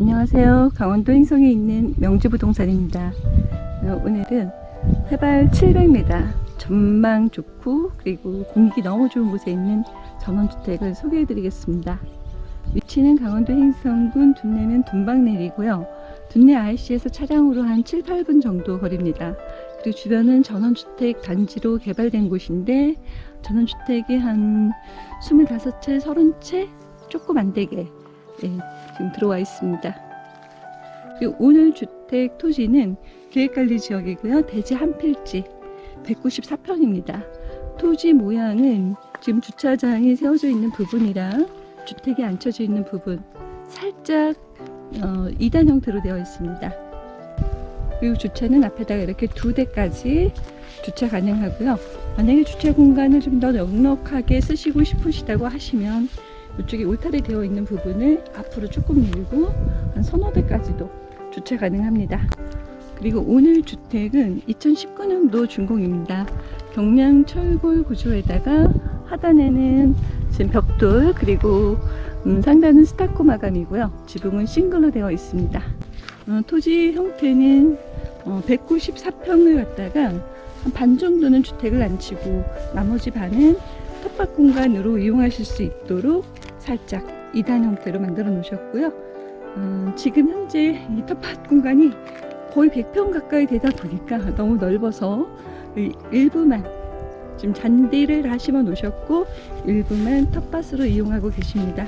안녕하세요. 강원도 행성에 있는 명지부동산입니다. 어, 오늘은 해발 700m, 전망 좋고 그리고 공기 너무 좋은 곳에 있는 전원주택을 소개해 드리겠습니다. 위치는 강원도 행성군 둔내면 돈방내리고요. 둔내 IC에서 차량으로 한 7, 8분 정도 거리입니다. 그리고 주변은 전원주택 단지로 개발된 곳인데 전원주택이 한 25채, 30채 조금 안 되게 예, 지금 들어와 있습니다. 오늘 주택 토지는 계획관리 지역이고요. 대지 한 필지 194평입니다. 토지 모양은 지금 주차장이 세워져 있는 부분이랑 주택이 앉혀져 있는 부분 살짝 어, 2단 형태로 되어 있습니다. 그리고 주차는 앞에다가 이렇게 두 대까지 주차 가능하고요. 만약에 주차 공간을 좀 더 넉넉하게 쓰시고 싶으시다고 하시면 이쪽에 울타리 되어 있는 부분을 앞으로 조금 밀고 한 서너 대까지도 주차 가능합니다. 그리고 오늘 주택은 2019년도 준공입니다. 경량 철골 구조에다가 하단에는 지금 벽돌 그리고 음, 상단은 스타코 마감이고요. 지붕은 싱글로 되어 있습니다. 어, 토지 형태는 어, 194평을 갖다가 한 반 정도는 주택을 안 치고 나머지 반은 텃밭 공간으로 이용하실 수 있도록 살짝 2단 형태로 만들어 놓으셨고요. 음, 지금 현재 이 텃밭 공간이 거의 100평 가까이 되다 보니까 너무 넓어서 이 일부만 지금 잔디를 다 심어 놓으셨고 일부만 텃밭으로 이용하고 계십니다.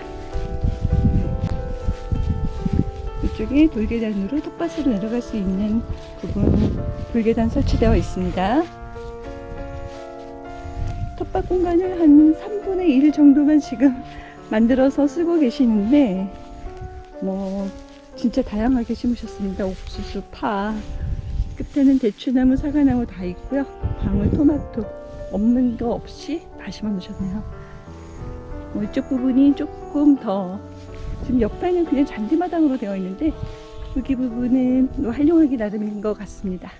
이쪽에 돌계단으로 텃밭으로 내려갈 수 있는 부분 돌계단 설치되어 있습니다. 텃밭 공간을 한 3분의 1 정도만 지금 만들어서 쓰고 계시는데 뭐 진짜 다양하게 심으셨습니다. 옥수수, 파, 끝에는 대추나무, 사과나무 다 있고요. 방울 토마토 없는 거 없이 다 심어 놓으셨네요. 뭐 이쪽 부분이 조금 더 지금 옆에는 그냥 잔디마당으로 되어 있는데 여기 부분은 뭐 활용하기 나름인 것 같습니다.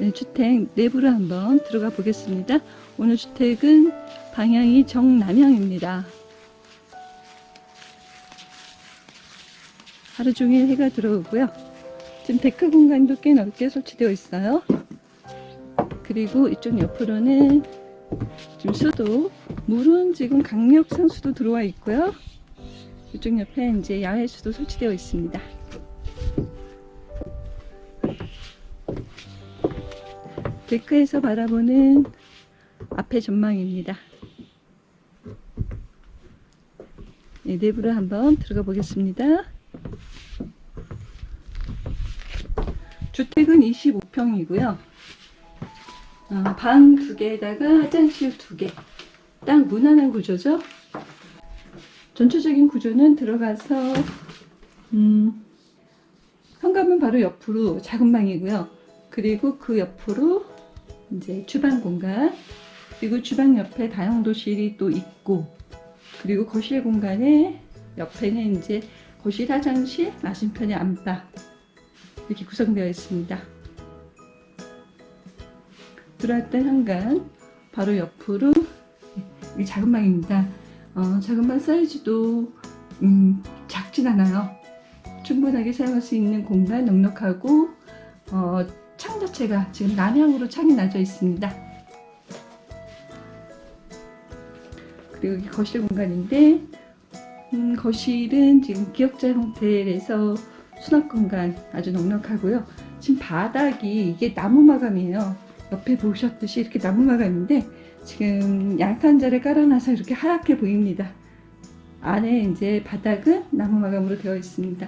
네, 주택 내부로 한번 들어가 보겠습니다. 오늘 주택은 방향이 정남향입니다. 하루 종일 해가 들어오고요. 지금 데크 공간도 꽤 넓게 설치되어 있어요. 그리고 이쪽 옆으로는 지금 수도, 물은 지금 강력산 수도 들어와 있고요. 이쪽 옆에 이제 야외 수도 설치되어 있습니다. 데크에서 바라보는 앞의 전망입니다. 네, 내부로 한번 들어가 보겠습니다. 주택은 25평이고요. 어, 방두 개에다가 화장실 두 개. 딱 무난한 구조죠. 전체적인 구조는 들어가서 음, 현관문 바로 옆으로 작은 방이고요. 그리고 그 옆으로 이제 주방 공간 그리고 주방 옆에 다용도실이 또 있고 그리고 거실 공간에 옆에는 이제 거실 화장실 맞은편에 안방 이렇게 구성되어 있습니다. 들어왔던 현관 바로 옆으로 이 작은 방입니다. 어, 작은 방 사이즈도 음, 작진 않아요. 충분하게 사용할 수 있는 공간 넉넉하고 어, 창 자체가 지금 남향으로 창이 나져 있습니다. 그리고 여기 거실 공간인데 음, 거실은 지금 기역자 형태에서 수납 공간 아주 넉넉하고요. 지금 바닥이 이게 나무 마감이에요. 옆에 보셨듯이 이렇게 나무 마감인데 지금 양탄자를 깔아놔서 이렇게 하얗게 보입니다. 안에 이제 바닥은 나무 마감으로 되어 있습니다.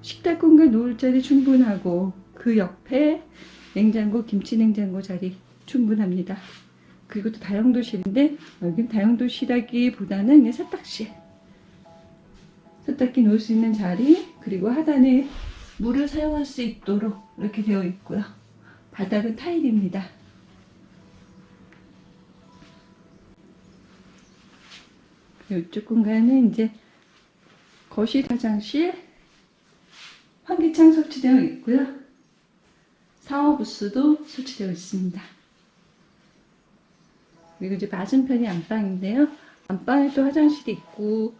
식탁 공간 놓을 자리 충분하고 그 옆에 냉장고, 김치 냉장고 자리 충분합니다. 그리고 또 다용도실인데 여기는 다용도실하기보다는 그냥 세탁실. 세탁기 놓을 수 있는 자리 그리고 하단에 물을 사용할 수 있도록 이렇게 되어 있고요. 바닥은 타일입니다. 이쪽 공간은 이제 거실, 화장실, 환기창 설치되어 있고요. 샤워 부스도 설치되어 있습니다. 그리고 이제 맞은편이 안방인데요. 안방에 또 화장실이 있고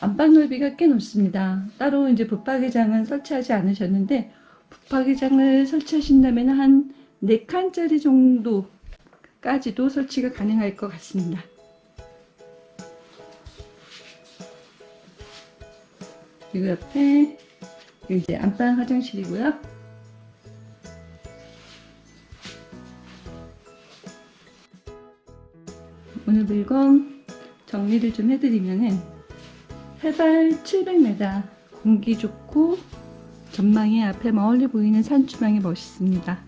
안방 넓이가 꽤 높습니다. 따로 이제 붙박이장은 설치하지 않으셨는데 붙박이장을 설치하신다면 한 4칸짜리 정도까지도 설치가 가능할 것 같습니다. 그리고 옆에 이제 안방 화장실이고요. 오늘 물건 정리를 좀 해드리면은 해발 700m 공기 좋고 전망이 앞에 멀리 보이는 산주망이 멋있습니다.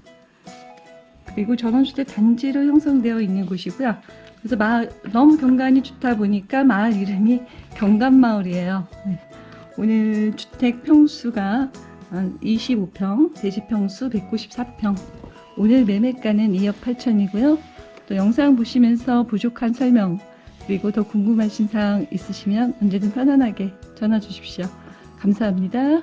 그리고 전원주택 단지로 형성되어 있는 곳이고요. 그래서 마을, 너무 경관이 좋다 보니까 마을 이름이 경관마을이에요. 네. 오늘 주택 평수가 한 25평, 대지 평수 194평. 오늘 매매가는 2억 8천이고요. 또 영상 보시면서 부족한 설명 그리고 더 궁금하신 사항 있으시면 언제든 편안하게 전화 주십시오. 감사합니다.